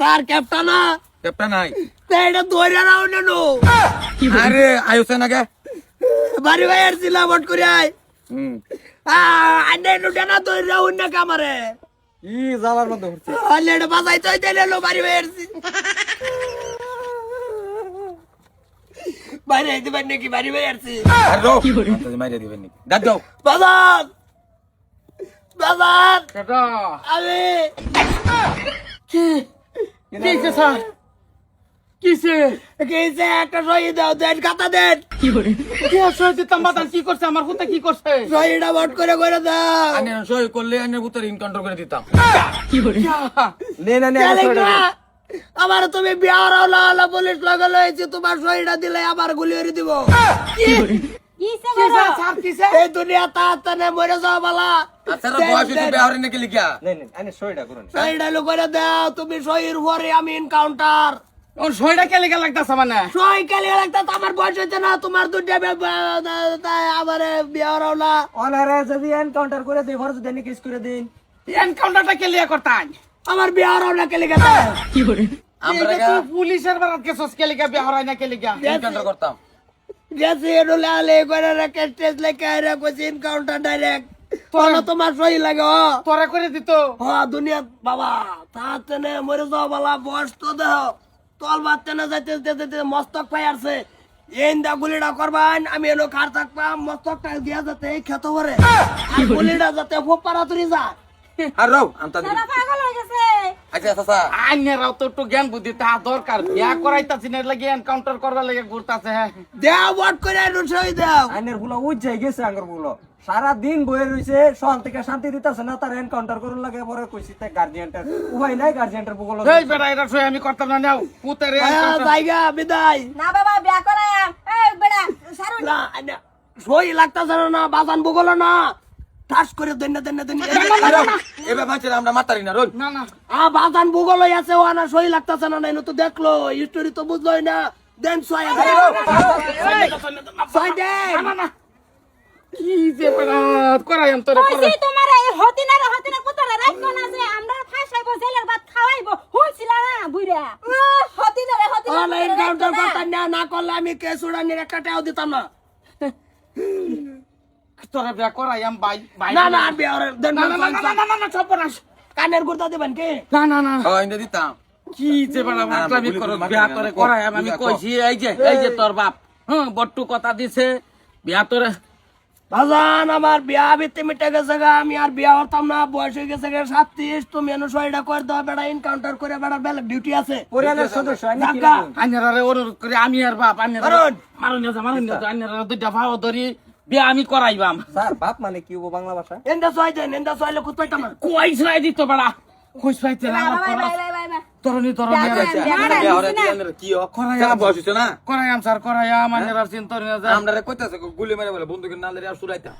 Sir captain না? Captain নাই। এটা ধরে নাও নেনো। আরে আয়ুছে নাকি বাড়ি ভাই আর ছিলাম বট করে আয়। হুম। আন্নে নুটা না ধরে নাও না কামারে। ই জালার মধ্যে হচ্ছে আলে এটা বাজাই তো দিলে লো বাড়ি ভাই আর বাইরে পারি নাকি বাড়ি ভাই আসছি আর রো। মাইরে দিবেন নি দাদ দাও। বাজান! বাজান! কেটা আমি কি কিছে স্যার? একটা সহি দাও দেন খাতা দেন। কি দিতাম কি করছে? আমার হুতে কি করছে? সহিটা বট করে করে দাও। আনে সই করলে আনে উত্তর ইনকাউন্টার করে দিতাম। ইয়া, নে না নে আমার তুমি বিহার আলা পুলিশ লাগালো হয়েছে তোমার সহিটা দিলে আমার গুলি করে দিব। এই দুনিয়া তাড়াতাড়ি মরে যাও বালা। রে বয়স হইছে বেহারে নাকি লিখা সহিটা লো করে দাও তুমি সহির পরে আমি এনকাউন্টার ওর শরীরটা কেলে গেল লাগতাছে মানে? কালি আমার বয়স হয়েছে না তোমার দুটা আমার বিহার আলা অনারে যদি এনকাউন্টার করে দেই ফরজ দেনি কেস করে দিন। এনকাউন্টারটা কেলিয়া করতাম আমার বিহার আলা কেলে তুই পুলিশের বারাত কেসস না করতাম। গেছে এডুলে আলে করে রেখে স্টেজ লেখে আইরা কইছে এনকাউন্টার ডাইরেক্ট তোরা তোমার সহি লাগে হ। তোরা করে দিত। হ দুনিয়া বাবা তাতে নে মরে যাও বালা বয়স তো দেহ। তল বাচ্চা না যাইতে যেতে মস্তক পাই আসছে এই দা গুলিটা করবান আমি এলো খার থাকবাম মস্তকটা দিয়া যাতে এই ক্ষেত করে আর গুলিটা যাতে ফোপারা তুরি যা আর রো আমতা পাগল হয়ে গেছে। আচ্ছা চাচা আইনেরাও তো একটু জ্ঞান বুদ্ধি তা দরকার। বিয়া করাইতাছি না লাগে এনকাউন্টার করবার লাগে ঘুরতাছে হ্যাঁ। দেও বট করে এনু সহি দেও। আইনেরগুলো উজ্জাই গেছে আঙ্গরগুলো সারা দিন বয়ে রইছে সহন থেকে শান্তি দিতেছে না তার এনকাউন্টার করুন লাগে পরে কইছি তাই গার্জিয়ানটার উপায় নাই গার্জিয়ানটার বুকল এই বেটা এটা সই আমি করতাম না নাও পুতের আয়া, বিদায়। না বাবা বিয়া করায়। এই বেড়া সারুন। না না, সই লাগতাছে না, না বাজান বগল না ঠাস করে দেন দেন দেন এবার ভাবছি আমরা মাতারি না রোল। না না। আ বাজান ভূগোল আছে ও সই লাগতাছে না নাই তো দেখল হিস্টোরি তো বুঝলোই না। দেন সই সই দেন। না না কি যে তোরে করে তোমার এই পুতারে রাখব না যে আমরা ফাঁসাইবো জেলের ভাত খাওয়াইবো। হুনছিলা না বুইরা? এনকাউন্টার করতাম না। না করলে আমি কেস উড়ানির একটা টাও দিতাম না। তোরে বিয়া করাইম বাই বাই না না আর বিয়ার দেন না না না না না না না কানের গুর্দা দিবেন কে? না না না ও ইন্দা দিতাম। কি যে না, মাতলামি করো বিয়া না, তোরে আমি কইছি এই যে এই যে তোর বাপ হ্যাঁ বট্টু কথা দিছে বিয়া তোরে বাজান আমার বিয়া ভিত্তি মিটে গেছে গা আমি আর বিয়া হতাম না বয়স হয়ে গেছে গা সাতত্রিশ তুমি এনে সইটা করে দাও বেড়া এনকাউন্টার করে বেড়া বেলা ডিউটি আছে। পরিবারের সদস্য। করব? অনুরোধ করে আমি আর বাপ আন্যারে মারুন। মারুন আন্যারে দুইটা ভাও ধরি। বিয়া আমি করাইবাম। স্যার বাপ মানে কি হব বাংলা ভাষা? এন্দা সই দেন এন্দা সইলে কুত পাইতাম না কই ছড়াই দিত বেড়া? কই ছড়াইতে না বাই বাই বাই বাই বাই তরনি তরনি বিয়া বিয়া আমরা না, না। দিলাম কি ও করাই করাই আম। বয়স হইছে না? করাইয়াম স্যার করাইয়াম আন্যারে চিন্তা নিয়ে যায় আমরা রে কইতাছে গুলি মেরে বলে বন্দুকের নালে আর সুরাইতা।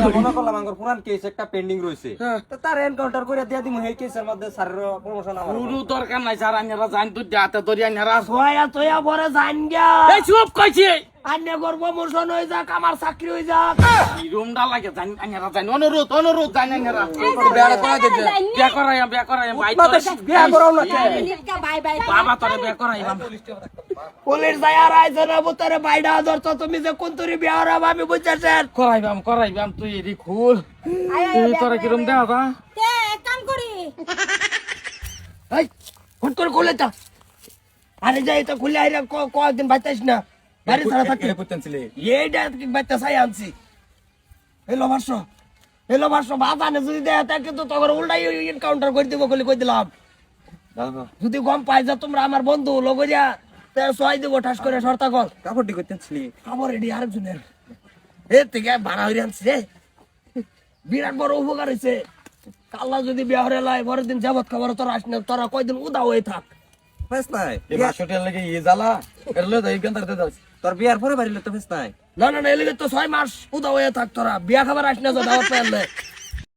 আমরা মনে করলাম আঙ্গর পুরান কেস একটা পেন্ডিং রইছে। হ্যাঁ। তো তার এনকাউন্টার করে দিয়া দিমু এই কেসের মধ্যে স্যারের প্রমোশন আমার পুরো দরকার নাই স্যার আন্যারা জান তুই হাতে ধরি আন্যারা সয়া তয়া পরে জান গা এই চুপ কইছি! আন্য গর্ব মোশন হয়ে যাক আমার চাকরি হয়ে যাক। কি রুমডা লাগে জান আন্যারা জান অনুরোধ অনুরোধ জান আন্যারা বেহারে করাই দিতে। বিয়া করাইয়াম বিয়া করাইয়াম ভাই মাতে বিয়া করাও না কে? Bye bye. বাবা তোরে বিয়া করাইবাম পুলিশ যায় আর আইছে না বুতারে বাইডা ধরতো তুমি যে কোন তুরি বিহার হবে আমি বুঝতেছেন। করাইবাম করাইবাম তুই এরি খুল। তুই তোরা কিরম দেওয়া যা? তে এক কাম করি। এই ফোন করে খুলে তা। আরে যাই তো খুলে আইরা ক- কয়েকদিন বাইতাইস না। বাড়ি ছাড়া থাকতে এইটা চাই আনছি। যদি দেয় তা কিন্তু তখন উল্টাই এনকাউন্টার করে দিব বলে কই দিলাম। যদি গম পাই যে তোমরা আমার বন্ধু লগরিয়া তে সহায় দিব ঠাস করে সর্তা কল কাপড়টি করতেছিলি খবর এটি আরেকজনের। এ থেকে ভাড়া হইরে আনছি রে। বিরাট বড় উপকার হয়েছে কাল্লা যদি বিহারে লাই পরের দিন যাবত খবর তোরা আসনে তোরা কয়দিন উদা হয়ে থাক। ফেস নাই। এই লাগে ই জ্বালা এর তোর বিয়ার পরে বাড়িলে তো ফেস নাই। না না না তো ছয় মাস উদা হয়ে থাক তোরা। বিয়া খাবার আসনে দাওয়াত পাইলে